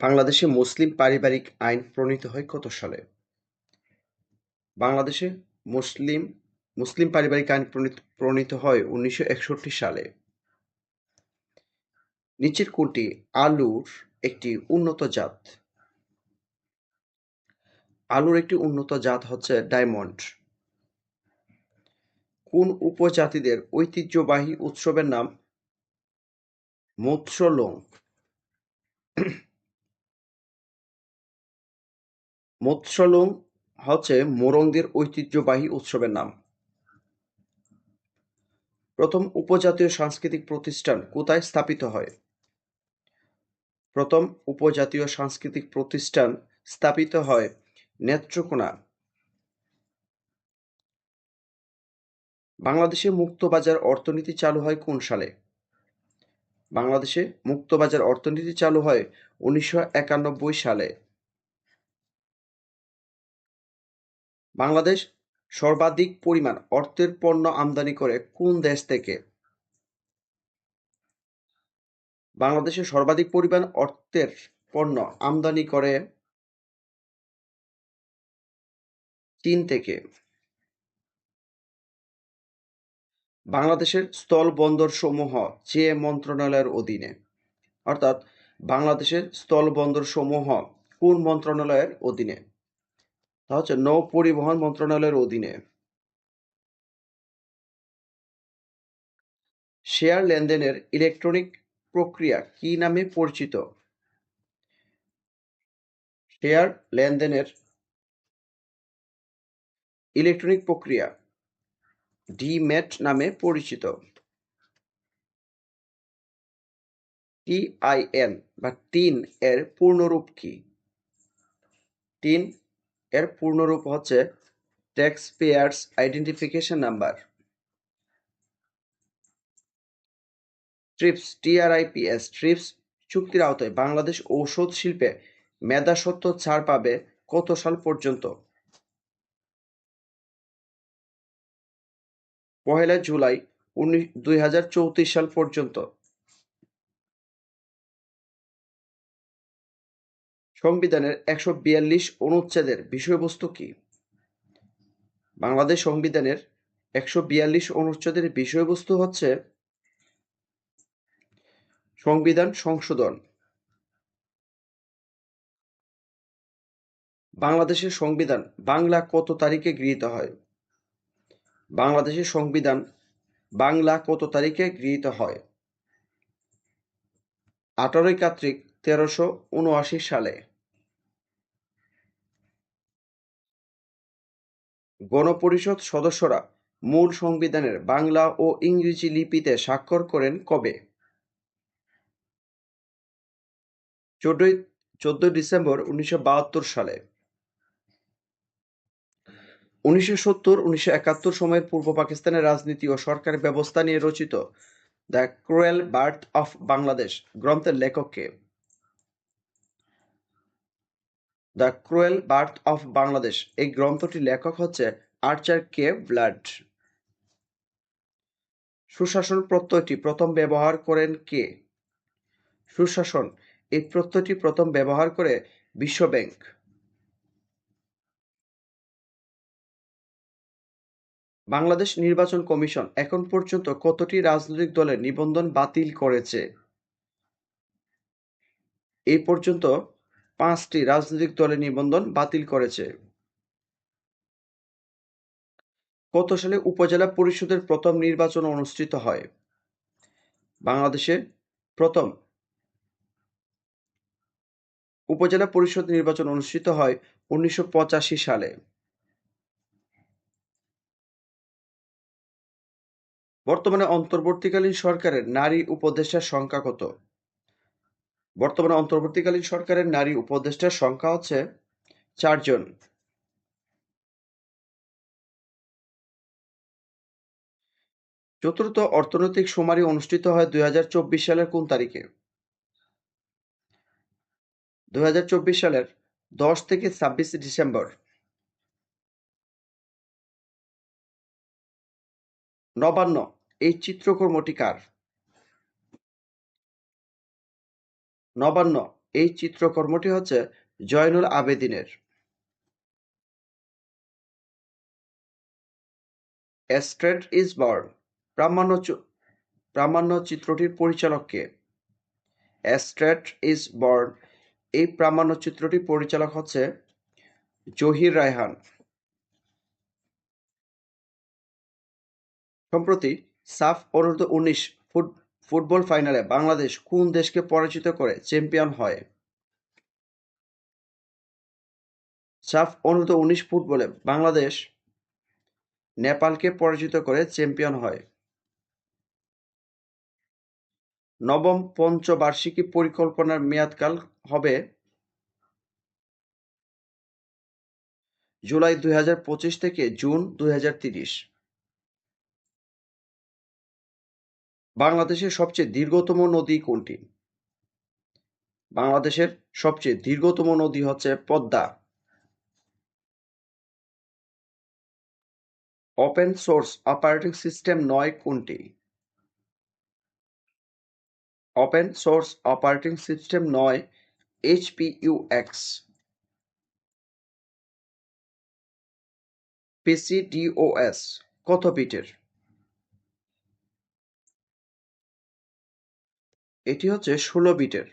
বাংলাদেশে মুসলিম পারিবারিক আইন প্রণীত হয় কত সালে? বাংলাদেশে মুসলিম মুসলিম পারিবারিক আইন প্রণীত প্রণীত হয় উনিশশো একষট্টি সালে। নিচের কোনটি আলুর একটি উন্নত জাত? আলুর একটি উন্নত জাত হচ্ছে ডায়মন্ড। কোন উপজাতিদের ঐতিহ্যবাহী উৎসবের নাম মৎস্য মোৎসলোং? মোৎসলোং হচ্ছে মোরংদের ঐতিহ্যবাহী উৎসবের নাম। প্রথম উপজাতীয় সাংস্কৃতিক প্রতিষ্ঠান কোথায় স্থাপিত হয়? প্রথম উপজাতীয় সাংস্কৃতিক প্রতিষ্ঠান স্থাপিত হয় নেত্রকোনা। বাংলাদেশে মুক্তবাজার অর্থনীতি চালু হয় কোন সালে? বাংলাদেশে মুক্তবাজার অর্থনীতি চালু হয় উনিশশো একানব্বই সালে। বাংলাদেশ সর্বাধিক পরিমাণ অর্থের পণ্য আমদানি করে কোন দেশ থেকে? বাংলাদেশে সর্বাধিক পরিমাণ অর্থের পণ্য আমদানি করে চীন থেকে। বাংলাদেশের স্থল বন্দর সমূহ যে মন্ত্রণালয়ের অধীনে? অর্থাৎ বাংলাদেশের স্থল বন্দর সমূহ কোন মন্ত্রণালয়ের অধীনে? তা হচ্ছে নৌ পরিবহন মন্ত্রণালয়ের অধীনে। শেয়ার লেনদেনের ইলেকট্রনিক প্রক্রিয়া কি নামে পরিচিত? শেয়ার লেনদেনের ইলেকট্রনিক প্রক্রিয়া ডিম্যাট নামে পরিচিত। টিআইএন বা টিন এর পূর্ণরূপ কি? টিন এর পূর্ণরূপ হচ্ছে tax payers identification number. TRIPS T R I P S TRIPS চুক্তির আওতায় বাংলাদেশ ঔষধ শিল্পে মেধাস্বত্ব ছাড় পাবে কত সাল পর্যন্ত? পহেলা জুলাই উনিশ, দুই সাল পর্যন্ত। সংবিধানের একশো বিয়াল্লিশ অনুচ্ছেদের বিষয়বস্তু কি? বাংলাদেশ সংবিধানের একশো বিয়াল্লিশ অনুচ্ছেদের বিষয়বস্তু হচ্ছে সংবিধান সংশোধন বাংলাদেশের সংবিধান বাংলা কত তারিখে গৃহীত হয়? বাংলাদেশের সংবিধান বাংলা কত তারিখে গৃহীত হয়? আঠারোই কার্তিক তেরোশো উনআশি সালে। গণপরিষদ সদস্যরা মূল সংবিধানের বাংলা ও ইংরেজি লিপিতে স্বাক্ষর করেন কবে? চোদ্দই চোদ্দই ডিসেম্বর উনিশশো বাহাত্তর সালে। উনিশশো সত্তর, উনিশশো একাত্তর সময়ের পূর্ব পাকিস্তানের রাজনীতি ও সরকার ব্যবস্থা নিয়ে রচিত the cruel birth of Bangladesh গ্রন্থের লেখক কে? The cruel birth of Bangladesh এই গ্রন্থটির লেখক হচ্ছে আর্চার কে ব্লাড। সুশাসন প্রত্যয়টি প্রথম ব্যবহার করেন কে? সুশাসন, এই প্রত্যয়টি প্রথম ব্যবহার করে বিশ্ব ব্যাংক। বাংলাদেশ নির্বাচন কমিশন এখন পর্যন্ত কতটি রাজনৈতিক দলের নিবন্ধন বাতিল করেছে? এই পর্যন্ত পাঁচটি রাজনৈতিক দলের নিবন্ধন বাতিল করেছে। কত সালে উপজেলা পরিষদের প্রথম নির্বাচন অনুষ্ঠিত হয়? বাংলাদেশে প্রথম উপজেলা পরিষদ নির্বাচন অনুষ্ঠিত হয় উনিশশো পঁচাশি সালে। বর্তমানে অন্তর্বর্তীকালীন সরকারের নারী উপদেষ্টার সংখ্যা কত? বর্তমানে অন্তর্বর্তীকালীন সরকারের নারী উপদেষ্টার সংখ্যা হচ্ছে চারজন। চতুর্থ অর্থনৈতিক শুমারি অনুষ্ঠিত হয় দুই হাজার চব্বিশ সালের কোন তারিখে? দুই হাজার চব্বিশ সালের দশ থেকে ছাব্বিশ ডিসেম্বর। নবান্ন, এই চিত্রকর্মটি কার? নবান্ন, এই চিত্রকর্মটি হচ্ছে জয়নুল আবেদিনের। এ স্ট্রেট ইজ বর্ন প্রামাণ্য চিত্রটির পরিচালক কে? এ ইজ বর্ন এই প্রামাণ্য চিত্রটির পরিচালক হচ্ছে জহির রায়হান। সম্প্রতি সাফ অনূর্ধ্ব উনিশ ফুটবল ফাইনালে বাংলাদেশ কোন দেশকে পরাজিত করে চ্যাম্পিয়ন হয়? সাফ অনূর্ধ্ব উনিশ ফুটবলে বাংলাদেশ নেপালকে পরাজিত করে চ্যাম্পিয়ন হয়। নবম পঞ্চবার্ষিকী পরিকল্পনার মেয়াদকাল হবে জুলাই দুই হাজার পঁচিশ থেকে জুন দুই বাংলাদেশের সবচেয়ে দীর্ঘতম নদী কোনটি? বাংলাদেশের সবচেয়ে দীর্ঘতম নদী হচ্ছে Padma. Open source operating system নয় কোনটি? ওপেন সোর্স অপারেটিং সিস্টেম নয় এইচপিইউএক্স পিসিডিওএস কত বিটের এটি হচ্ছে ষোলো বিটের।